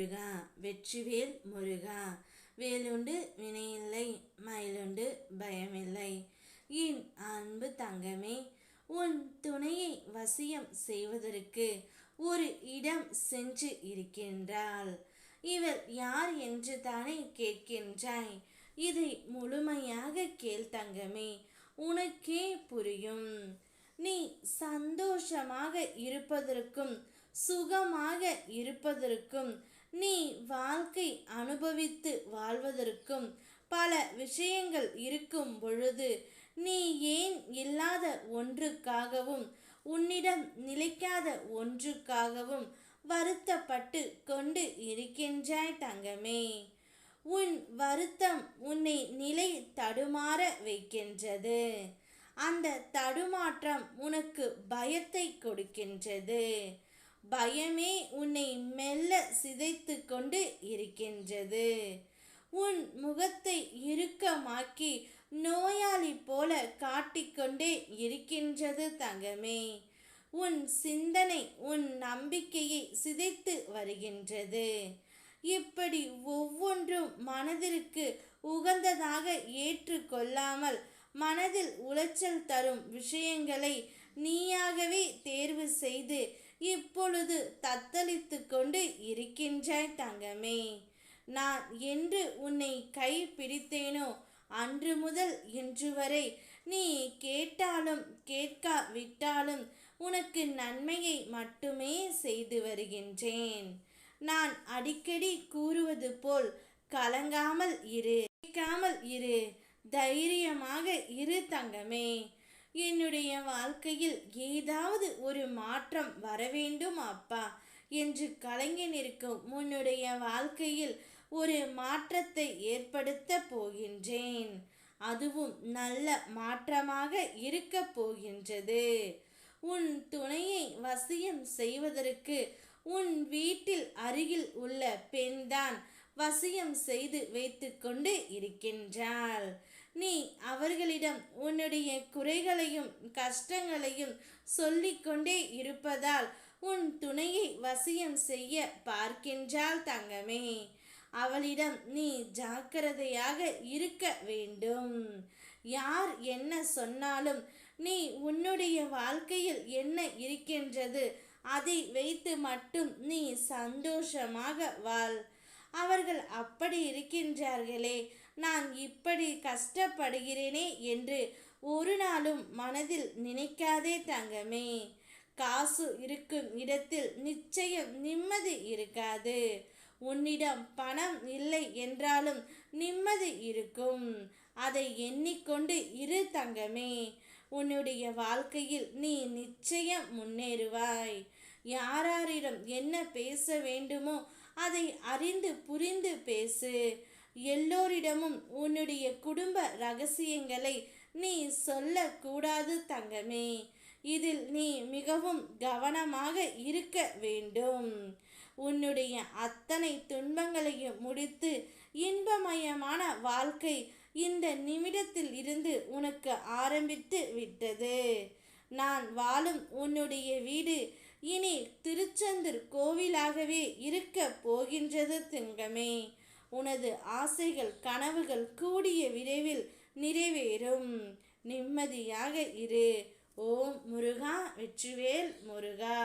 முருகா வெற்றிவேல் முருகா. வேலுண்டு வினையில்லை மயிலுண்டு பயமில்லை. என் அன்பு தங்கமே உன் துணையை வசியம் செய்வதற்கு ஒரு இடம் சென்று இருக்கின்றாள். இவர் யார் என்று தானே கேட்கின்றாய். இதை முழுமையாக கேள் தங்கமே உனக்கே புரியும். நீ சந்தோஷமாக இருப்பதற்கும் சுகமாக இருப்பதற்கும் நீ வாழ்க்கை அனுபவித்து வாழ்வதற்கும் பல விஷயங்கள் இருக்கும் பொழுது நீ ஏன் இல்லாத ஒன்றுக்காகவும் உன்னிடம் நிலைக்காத ஒன்றுக்காகவும் வருத்தப்பட்டு கொண்டு இருக்கின்றாய் தங்கமே. உன் வருத்தம் உன்னை நிலை தடுமாற வைக்கின்றது. அந்த தடுமாற்றம் உனக்கு பயத்தை கொடுக்கின்றது. பயமே உன்னை மெல்ல சிதைத்து கொண்டு இருக்கின்றது. உன் முகத்தை இறுக்கமாக்கி நோயாளி போல காட்டிக்கொண்டே இருக்கின்றது தங்கமே. உன் சிந்தனை உன் நம்பிக்கையை சிதைத்து வருகின்றது. இப்படி ஒவ்வொன்றும் மனதிற்கு உகந்ததாக ஏற்றுக்கொள்ளாமல் மனதில் உளைச்சல் தரும் விஷயங்களை நீயாகவே தேர்வு செய்து இப்பொழுது தத்தளித்து கொண்டு இருக்கின்றாய் தங்கமே. நான் என்று உன்னை கை பிடித்தேனோ? அன்று முதல் இன்று வரை நீ கேட்டாலும் கேட்காவிட்டாலும் உனக்கு நன்மையை மட்டுமே செய்து வருகின்றேன். நான் அடிக்கடி கூறுவது போல் கலங்காமல் இரு கேட்காமல் இரு தைரியமாக இரு தங்கமே. என்னுடைய வாழ்க்கையில் ஏதாவது ஒரு மாற்றம் வரவேண்டும் அப்பா என்று கலைஞனிருக்கும் நிற்கும் உன்னுடைய வாழ்க்கையில் ஒரு மாற்றத்தை ஏற்படுத்த போகின்றேன். அதுவும் நல்ல மாற்றமாக இருக்க போகின்றது. உன் துணையை வசியம் செய்வதற்கு உன் வீட்டில் அருகில் உள்ள பெண்தான் வசியம் செய்து வைத்துக்கொண்டு இருக்கின்றாள். நீ அவர்களிடம் உன்னுடைய குறைகளையும் கஷ்டங்களையும் சொல்லிக்கொண்டே இருப்பதால் உன் துணையை வசியம் செய்ய பார்க்கின்றாள் தங்கமே. அவளிடம் நீ ஜாக்கிரதையாக இருக்க வேண்டும். யார் என்ன சொன்னாலும் நீ உன்னுடைய வாழ்க்கையில் என்ன இருக்கின்றது அதை வைத்து மட்டும் நீ சந்தோஷமாக வாழ். அவர்கள் அப்படி இருக்கின்றார்களே நான் இப்படி கஷ்டப்படுகிறேனே என்று ஒரு நாளும் மனதில் நினைக்காதே தங்கமே. காசு இருக்கும் இடத்தில் நிச்சயம் நிம்மதி இருக்காது. உன்னிடம் பணம் இல்லை என்றாலும் நிம்மதி இருக்கும். அதை எண்ணிக்கொண்டு இரு தங்கமே. உன்னுடைய வாழ்க்கையில் நீ நிச்சயம் முன்னேறுவாய். யாராரிடம் என்ன பேச வேண்டுமோ அதை அறிந்து புரிந்து பேசு. எல்லோரிடமும் உன்னுடைய குடும்ப ரகசியங்களை நீ சொல்லக்கூடாது தங்கமே. இதில் நீ மிகவும் கவனமாக இருக்க வேண்டும். உன்னுடைய அத்தனை துன்பங்களையும் முடித்து இன்பமயமான வாழ்க்கை இந்த நிமிடத்தில் இருந்து உனக்கு ஆரம்பித்து விட்டது. நான் வாழும் உன்னுடைய வீடு இனி திருச்செந்தூர் கோவிலாகவே இருக்க போகின்றது திங்கமே. உனது ஆசைகள் கனவுகள் கூடிய விரைவில் நிறைவேறும். நிம்மதியாக இரு. ஓம் முருகா வெற்றிவேல் முருகா.